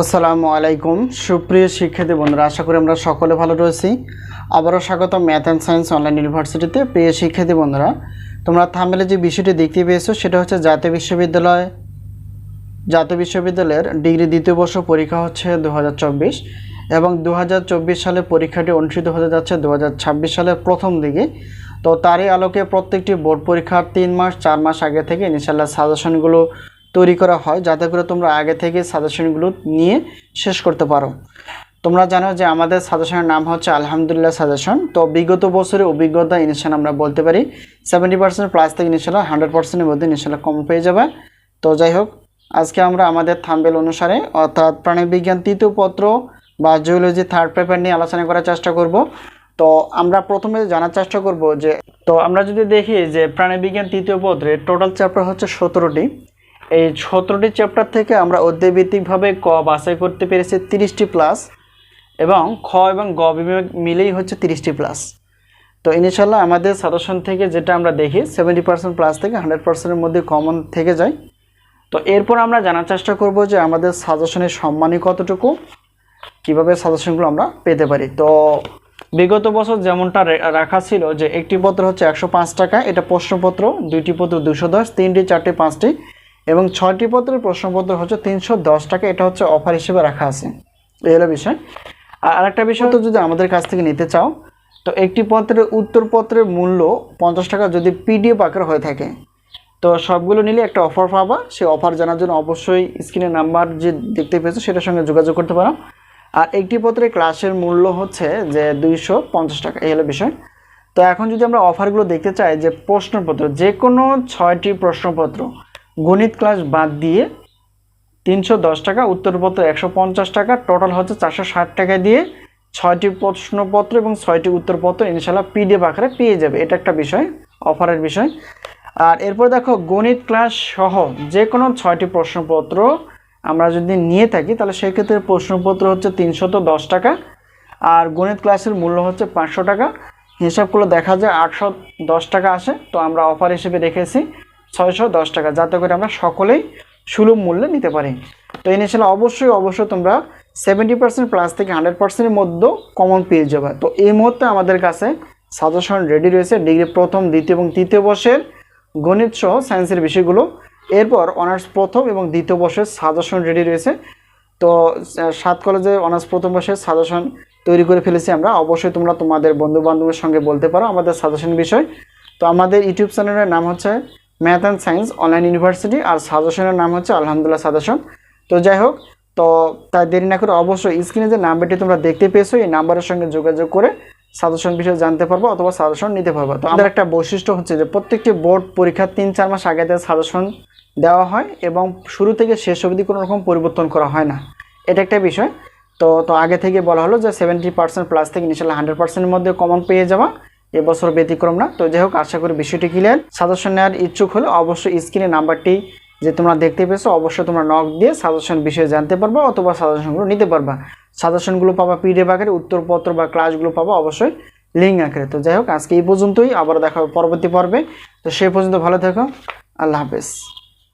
আসসালামু আলাইকুম। সুপ্রিয় শিক্ষার্থী বন্ধুরা, আশা করি আমরা সকলে ভালো রয়েছি। আবারও স্বাগত ম্যাথ অ্যান্ড সায়েন্স অনলাইন ইউনিভার্সিটিতে। প্রিয় শিক্ষার্থী বন্ধুরা, তোমরা থামেলে যে বিষয়টি দেখতে পেয়েছ, সেটা হচ্ছে জাতীয় বিশ্ববিদ্যালয়। জাতীয় বিশ্ববিদ্যালয়ের ডিগ্রি দ্বিতীয় বর্ষ পরীক্ষা হচ্ছে দু হাজার চব্বিশ এবং দু হাজার চব্বিশ সালে পরীক্ষাটি অনুষ্ঠিত হতে যাচ্ছে দু হাজার ছাব্বিশ সালের প্রথম দিকে। তো তারই আলোকে প্রত্যেকটি বোর্ড পরীক্ষার তিন মাস, চার মাস আগে থেকে ইনশাল্লাহ সাজেশনগুলো তৈরি করা হয়, যাতে করে তোমরা আগে থেকে সাজেশনগুলো নিয়ে শেষ করতে পারো। তোমরা জানো যে আমাদের সাজেশনের নাম হচ্ছে আলহামদুলিল্লাহ সাজেশন তো বিগত বছরের অভিজ্ঞতা ইনশাল আমরা বলতে পারি সেভেন্টি পার্সেন্ট প্লাস থেকে ইনশাল্লাহ হান্ড্রেড পার্সেন্টের মধ্যে ইনশাল্লাহ কম পেয়ে যাবে। তো যাই হোক, আজকে আমরা আমাদের থাম্বেল অনুসারে, অর্থাৎ প্রাণীবিজ্ঞান তৃতীয় পত্র বা জিওলজি থার্ড পেপার নিয়ে আলোচনা করার চেষ্টা করব। তো আমরা প্রথমে জানার চেষ্টা করব যে, তো আমরা যদি দেখি যে প্রাণীবিজ্ঞান তৃতীয় পত্রে টোটাল চ্যাপ্টার হচ্ছে সতেরোটি। এই সতেরোটি চ্যাপ্টার থেকে আমরা অধ্যায়ভিত্তিকভাবে ক বাছাই করতে পেরেছি তিরিশটি প্লাস এবং খ এবং গ বিভাগ মিলেই হচ্ছে তিরিশটি প্লাস তো ইনশাল্লাহ আমাদের সাজেশন থেকে যেটা আমরা দেখি সেভেন্টি পার্সেন্ট প্লাস থেকে হান্ড্রেড পার্সেন্টের মধ্যে কমন থেকে যায়। তো এরপর আমরা জানার চেষ্টা করব যে আমাদের সাজেশনের সম্মানই কতটুকু, কীভাবে সাজেশনগুলো আমরা পেতে পারি। তো বিগত বছর যেমনটা রাখা ছিল যে একটি পত্র হচ্ছে একশো পাঁচ টাকা, এটা প্রশ্নপত্র, দুইটি পত্র দুশো দশ, তিনটি, চারটি, পাঁচটি এবং ছয়টি পত্রের প্রশ্নপত্র হচ্ছে তিনশো দশ টাকা। এটা হচ্ছে অফার হিসেবে রাখা আছে। এই হলো বিষয়। আর আরেকটা বিষয় তো যদি আমাদের কাছ থেকে নিতে চাও, তো একটি পত্রের উত্তরপত্রের মূল্য পঞ্চাশ টাকা যদি পিডিএফ আকার হয়ে থাকে, তো সবগুলো নিলে একটা অফার পাবা। সেই অফার জানার জন্য অবশ্যই স্ক্রিনের নাম্বার যে দেখতে পেয়েছ সেটার সঙ্গে যোগাযোগ করতে পারো। আর একটি পত্রের ক্লাসের মূল্য হচ্ছে যে দুইশো পঞ্চাশ টাকা। এই হলো বিষয়। তো এখন যদি আমরা অফারগুলো দেখতে চাই, যে প্রশ্নপত্র, যে কোনো ছয়টি প্রশ্নপত্র গণিত ক্লাস বাদ দিয়ে তিনশো দশ টাকা, উত্তরপত্র একশো পঞ্চাশ টাকা টোটাল হচ্ছে চারশো ষাট টাকা দিয়ে ছয়টি প্রশ্নপত্র এবং ছয়টি উত্তরপত্র ইনশাল্লাহ পিডিএফ আকারে পেয়ে যাবে। এটা একটা বিষয়, অফারের বিষয়। আর এরপর দেখো, গণিত ক্লাস সহ যে কোনো ছয়টি প্রশ্নপত্র আমরা যদি নিয়ে থাকি, তাহলে সেক্ষেত্রে প্রশ্নপত্র হচ্ছে তিনশত দশ টাকা আর গণিত ক্লাসের মূল্য হচ্ছে পাঁচশো টাকা। হিসাব করলে দেখা যায় আটশো দশ টাকা আসে, তো আমরা অফার হিসেবে রেখেছি। ছয়শো দশ টাকা, যাতে করে আমরা সকলেই সুলভ মূল্যে নিতে পারি। তো ইনিশিয়াল অবশ্যই অবশ্যই তোমরা সেভেন্টি পার্সেন্ট প্লাস থেকে হান্ড্রেড পার্সেন্টের মধ্যেও কমন পেয়ে যাবে। তো এই মুহূর্তে আমাদের কাছে সাজেশন রেডি রয়েছে ডিগ্রি প্রথম, দ্বিতীয় এবং তৃতীয় বর্ষের গণিত সহ সায়েন্সের বিষয়গুলো। এরপর অনার্স প্রথম এবং দ্বিতীয় বর্ষের সাজেশন রেডি রয়েছে। তো সাত কলেজে অনার্স প্রথম বর্ষের সাজেশন তৈরি করে ফেলেছি আমরা। অবশ্যই তোমরা তোমাদের বন্ধু বান্ধবের সঙ্গে বলতে পারো আমাদের সাজেশন বিষয়। তো আমাদের ইউটিউব চ্যানেলের নাম হচ্ছে math and science online university আর সাজেশনের নাম হচ্ছে আলহামদুলিল্লাহ সাজেশন তো যাই হোক, তো তাই দেরি না করে অবশ্যই স্ক্রিনে যে নাম্বারটি তোমরা দেখতে পেয়েছ, এই নাম্বারের সঙ্গে যোগাযোগ করে সাজেশন বিষয়ে জানতে পারব অথবা সাজেশন নিতে পারব। তো আমাদের একটা বৈশিষ্ট্য হচ্ছে যে প্রত্যেকটি বোর্ড পরীক্ষার তিন চার মাস আগে থেকে সাজেশন দেওয়া হয় এবং শুরু থেকে শেষ অবধি কোনো রকম পরিবর্তন করা হয় না। এটা একটা বিষয়। তো তো আগে থেকে বলা হলো যে সেভেন্টি পার্সেন্ট প্লাস থেকে ইনশাল্লাহ হান্ড্রেড পার্সেন্টের মধ্যে কমন পেয়ে যাওয়া এবছর ব্যতিক্রম না। তো যাই হোক, আশা করি বিষয়টি ক্লিয়ার সাজেশন নেওয়ার ইচ্ছুক হলে অবশ্যই স্ক্রিনে নাম্বারটি যে তোমরা দেখতে পেয়েছ, অবশ্যই তোমরা নক দিয়ে সাজেশন বিষয়ে জানতে পারবা অথবা সাজেশনগুলো নিতে পারবা। সাজেশনগুলো পাবা পিডিএফ আকারে, উত্তরপত্র বা ক্লাসগুলো পাবা অবশ্যই লিঙ্ক আকারে। তো যাই হোক, আজকে এই পর্যন্তই, আবার দেখা পরবর্তী পর্বে। তো সেই পর্যন্ত ভালো থেকো। আল্লাহ হাফেজ।